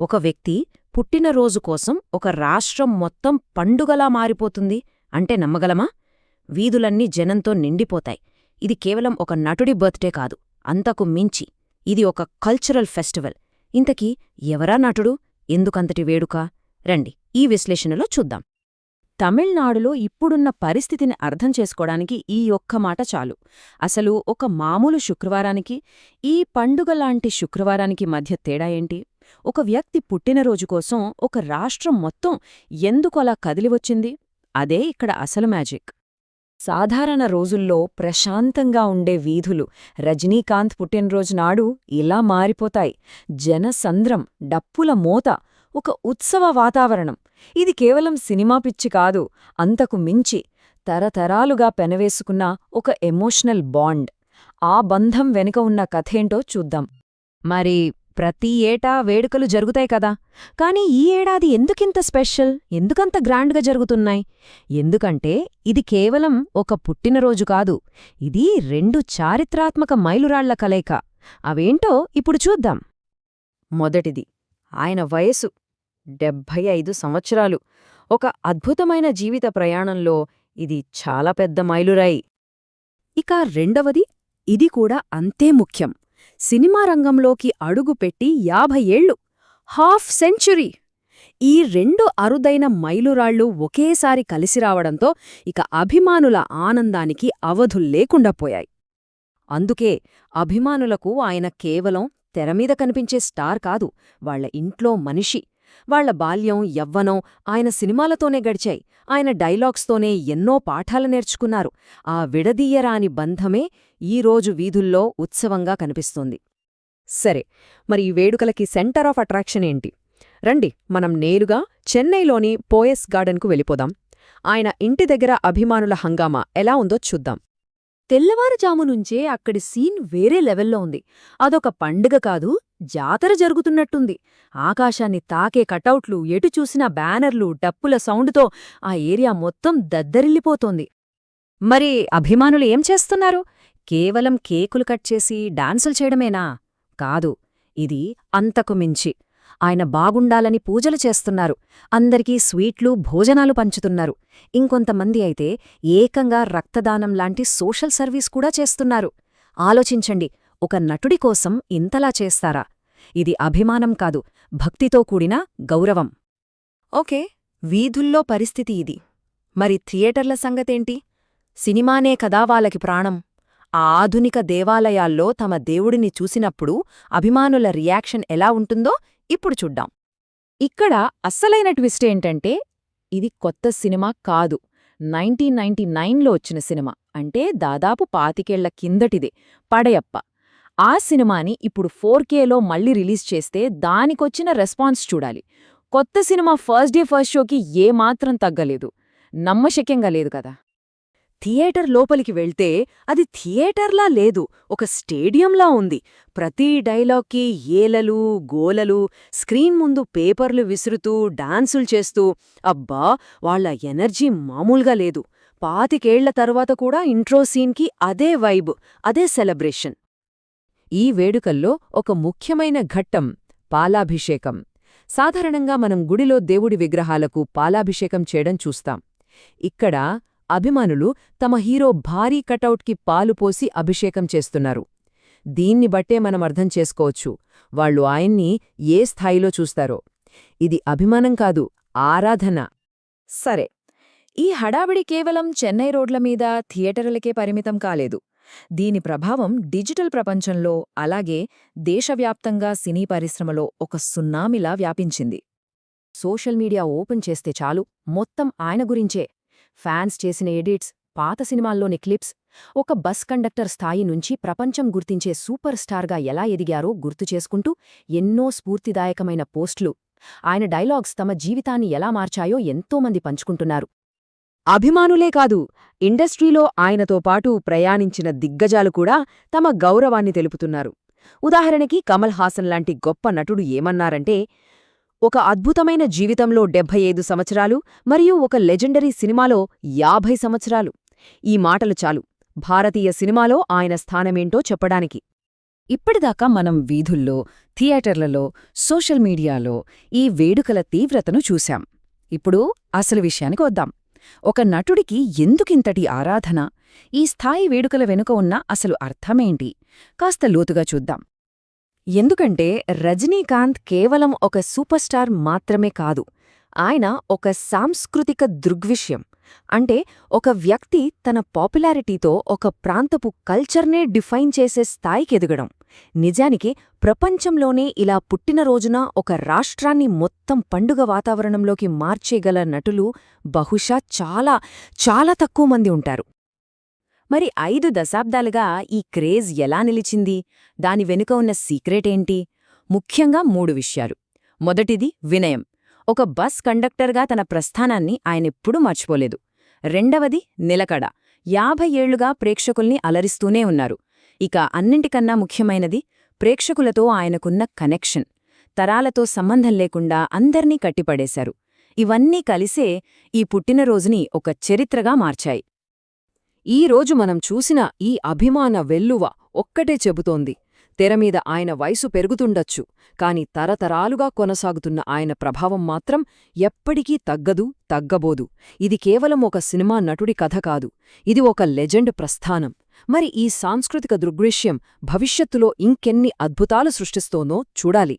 ఒక వ్యక్తి పుట్టినరోజు కోసం ఒక రాష్ట్రం మొత్తం పండుగలా మారిపోతుంది. అంటే నమ్మగలమా? వీధులన్నీ జనంతో నిండిపోతాయి. ఇది కేవలం ఒక నటుడి బర్త్డే కాదు. అంతకు మించి. ఇది ఒక కల్చరల్ ఫెస్టివల్. ఇంతకీ ఎవరా నటుడు? ఎందుకంతటి వేడుక? రండి ఈ విశ్లేషణలో చూద్దాం. తమిళనాడులో ఇప్పుడున్న పరిస్థితిని అర్థం చేసుకోవడానికి ఈ ఒక్క మాట చాలు. అసలు ఒక మామూలు శుక్రవారానికి ఈ పండుగలాంటి శుక్రవారానికి మధ్య తేడా ఏంటి? ఒక వ్యక్తి పుట్టినరోజు కోసం ఒక రాష్ట్రం మొత్తం ఎందుకు అలా కదిలివచ్చింది? అదే ఇక్కడ అసలు మ్యాజిక్. సాధారణ రోజుల్లో ప్రశాంతంగా ఉండే వీధులు రజనీకాంత్ పుట్టినరోజు నాడు ఇలా మారిపోతాయి. జనసంద్రం డప్పుల మోత ఒక ఉత్సవ వాతావరణం. ఇది కేవలం సినిమా పిచ్చి కాదు అంతకు మించి తరతరాలుగా పెనవేసుకున్న ఒక ఎమోషనల్ బాండ్. ఆ బంధం వెనుక ఉన్న కథేంటో చూద్దాం. మరి ప్రతి ఏటా వేడుకలు జరుగుతాయి కదా. కాని ఈ ఏడాది ఎందుకింత స్పెషల్? ఎందుకంత గ్రాండ్గా జరుగుతున్నాయి? ఎందుకంటే ఇది కేవలం ఒక పుట్టినరోజు కాదు. ఇది రెండు చారిత్రాత్మక మైలురాళ్ళ కలయిక. అవేంటో ఇప్పుడు చూద్దాం. మొదటిది. ఆయన వయసు డెబ్భై ఐదు సంవత్సరాలు. ఒక అద్భుతమైన జీవిత ప్రయాణంలో ఇది చాలా పెద్ద మైలురాయి. ఇక రెండవది ఇది కూడా అంతే ముఖ్యం. సినిమా రంగంలోకి అడుగుపెట్టి యాభై ఏళ్ళు హాఫ్ సెంచురీ. ఈ రెండు అరుదైన మైలురాళ్ళు ఒకేసారి కలిసిరావడంతో ఇక అభిమానుల ఆనందానికి అవధుల్లేకుండా పోయాయి. అందుకే అభిమానులకు ఆయన కేవలం తెరమీద కనిపించే స్టార్ కాదు వాళ్ళ ఇంట్లో మనిషి వాళ్ళ బాల్యం యవ్వనం ఆయన సినిమాలతోనే గడిచాయి. ఆయన డైలాగ్స్తోనే ఎన్నో పాఠాలు నేర్చుకున్నారు. ఆ విడదీయరాని బంధమే ఈరోజు వీధుల్లో ఉత్సవంగా కనిపిస్తోంది. సరే మరి ఈ వేడుకలకి సెంటర్ ఆఫ్ అట్రాక్షన్ ఏంటి? రండి మనం నేరుగా చెన్నైలోని పోయస్ గార్డెన్కు వెళ్ళిపోదాం. ఆయన ఇంటి దగ్గర అభిమానుల హంగామా ఎలా ఉందో చూద్దాం. తెల్లవారుజాము నుంచే అక్కడి సీన్ వేరే లెవెల్లో ఉంది. అదొక పండుగ కాదు జాతర జరుగుతున్నట్టుంది. ఆకాశాన్ని తాకే కటౌట్లు ఎటు చూసినా బ్యానర్లు డప్పుల సౌండ్తో ఆ ఏరియా మొత్తం దద్దరిల్లిపోతోంది. మరి అభిమానులు ఏం చేస్తున్నారు? కేవలం కేకులు కట్ చేసి డాన్సులు చేయడమేనా? కాదు ఇది అంతకు మించి. ఆయన బాగుండాలని పూజలు చేస్తున్నారు. అందరికీ స్వీట్లు భోజనాలు పంచుతున్నారు. ఇంకొంతమంది అయితే ఏకంగా రక్తదానం లాంటి సోషల్ సర్వీస్ కూడా చేస్తున్నారు. ఆలోచించండి ఒక నటుడి కోసం ఇంతలా చేస్తారా? ఇది అభిమానం కాదు భక్తితో కూడిన గౌరవం. ఓకే వీధుల్లో పరిస్థితి ఇది. మరి థియేటర్ల సంగతేంటి? సినిమానే కదా వాళ్ళకి ప్రాణం. ఆ ఆధునిక దేవాలయాల్లో తమ దేవుడిని చూసినప్పుడు అభిమానుల రియాక్షన్ ఎలా ఉంటుందో ఇప్పుడు చూడ్డాం ఇక్కడ అస్సలైన ట్విస్ట్ ఏంటంటే ఇది కొత్త సినిమా కాదు. నైన్టీన్ నైన్టీ నైన్లో వచ్చిన సినిమా. అంటే దాదాపు పాతికేళ్ళ కిందటిదే. పడయప్ప. ఆ సినిమాని ఇప్పుడు ఫోర్ కేలో మళ్ళీ రిలీజ్ చేస్తే దానికొచ్చిన రెస్పాన్స్ చూడాలి. కొత్త సినిమా ఫస్ట్ డే ఫస్ట్ షోకి ఏమాత్రం తగ్గలేదు. నమ్మశక్యంగా లేదు కదా. థియేటర్ లోపలికి వెళ్తే అది థియేటర్లా లేదు ఒక స్టేడియంలా ఉంది. ప్రతి డైలాగ్కి ఏలలు గోలలు స్క్రీన్ ముందు పేపర్లు విసురుతూ డాన్సులు చేస్తూ అబ్బా వాళ్ళ ఎనర్జీ మామూలుగా లేదు. పాతికేళ్ళ తర్వాత కూడా ఇంట్రో సీన్కి అదే వైబ్ అదే సెలబ్రేషన్. ఈ వేడుకల్లో ఒక ముఖ్యమైన ఘట్టం పాలాభిషేకం. సాధారణంగా మనం గుడిలో దేవుడి విగ్రహాలకు పాలాభిషేకం చేయడం చూస్తాం. ఇక్కడ అభిమానులు తమ హీరో భారీ కటౌట్కి పాలు పోసి అభిషేకం చేస్తున్నారు. దీన్ని బట్టే మనం అర్థం చేసుకోవచ్చు వాళ్ళు ఆయన్ని ఏ స్థాయిలో చూస్తారో. ఇది అభిమానం కాదు ఆరాధన. సరే ఈ హడావిడి కేవలం చెన్నై రోడ్ల మీద థియేటర్లకే పరిమితం కాలేదు. దీని ప్రభావం డిజిటల్ ప్రపంచంలో అలాగే దేశవ్యాప్తంగా సినీ పరిశ్రమలో ఒక సున్నామిలా వ్యాపించింది. సోషల్ మీడియా ఓపెన్ చేస్తే చాలు మొత్తం ఆయన గురించే. ఫ్యాన్స్ చేసిన ఎడిట్స్ పాత సినిమాల్లోని క్లిప్స్ ఒక బస్ కండక్టర్ స్థాయి నుంచి ప్రపంచం గుర్తించే సూపర్ స్టార్గా ఎలా ఎదిగారో గుర్తు చేసుకుంటూ ఎన్నో స్ఫూర్తిదాయకమైన పోస్టులు. ఆయన డైలాగ్స్ తమ జీవితాన్ని ఎలా మార్చాయో ఎంతోమంది పంచుకుంటున్నారు. అభిమానులే కాదు ఇండస్ట్రీలో ఆయనతో పాటు ప్రయాణించిన దిగ్గజాలు కూడా తమ గౌరవాన్ని తెలుపుతున్నారు. ఉదాహరణకి కమల్ హాసన్ లాంటి గొప్ప నటుడు ఏమన్నారంటే ఒక అద్భుతమైన జీవితంలో డెబ్బై ఐదు సంవత్సరాలు మరియు ఒక లెజెండరీ సినిమాలో యాభై సంవత్సరాలు. ఈ మాటలు చాలు. భారతీయ సినిమాలో ఆయన స్థానమేంటో చెప్పడానికి. ఇప్పటిదాకా మనం వీధుల్లో థియేటర్లలో సోషల్ మీడియాలో ఈ వేడుకల తీవ్రతను చూశాం. ఇప్పుడు అసలు విషయానికి వద్దాం. ఒక నటుడికి ఎందుకింతటి ఆరాధన? ఈ స్థాయి వేడుకల వెనుక ఉన్న అసలు అర్థమేంటి? కాస్త లోతుగా చూద్దాం. ఎందుకంటే రజనీకాంత్ కేవలం ఒక సూపర్ స్టార్ మాత్రమే కాదు ఆయన ఒక సాంస్కృతిక దృగ్విషయం. అంటే ఒక వ్యక్తి తన పాపులారిటీతో ఒక ప్రాంతపు కల్చర్నే డిఫైన్ చేసే స్థాయికి ఎదగడం. నిజానికి ప్రపంచంలోనే ఇలా పుట్టినరోజున ఒక రాష్ట్రాన్ని మొత్తం పండుగ వాతావరణంలోకి మార్చేగల నటులు బహుశా చాలా చాలా తక్కువ మంది ఉంటారు. మరి ఐదు దశాబ్దాలుగా ఈ క్రేజ్ ఎలా నిలిచింది? దాని వెనుక ఉన్న సీక్రెట్ ఏంటి? ముఖ్యంగా మూడు విషయాలు. మొదటిది వినయం. ఒక బస్ కండక్టర్గా తన ప్రస్థానాన్ని ఆయనెప్పుడూ మర్చిపోలేదు. రెండవది నిలకడ. యాభై ఏళ్ళుగా ప్రేక్షకుల్ని అలరిస్తూనే ఉన్నారు. ఇక అన్నింటికన్నా ముఖ్యమైనది ప్రేక్షకులతో ఆయనకున్న కనెక్షన్. తరాలతో సంబంధం లేకుండా అందర్నీ కట్టిపడేశారు. ఇవన్నీ కలిసే ఈ పుట్టినరోజుని ఒక చరిత్రగా మార్చాయి. ఈరోజు మనం చూసిన ఈ అభిమాన వెల్లువ ఒక్కటే చెబుతోంది. తెరమీద ఆయన వయసు పెరుగుతుండొచ్చు కాని తరతరాలుగా కొనసాగుతున్న ఆయన ప్రభావం మాత్రం ఎప్పటికీ తగ్గదు తగ్గబోదు. ఇది కేవలం ఒక సినిమా నటుడి కథ కాదు ఇది ఒక లెజెండ్ ప్రస్థానం. మరి ఈ సాంస్కృతిక దృగ్విషయం భవిష్యత్తులో ఇంకెన్ని అద్భుతాలు సృష్టిస్తోందో చూడాలి.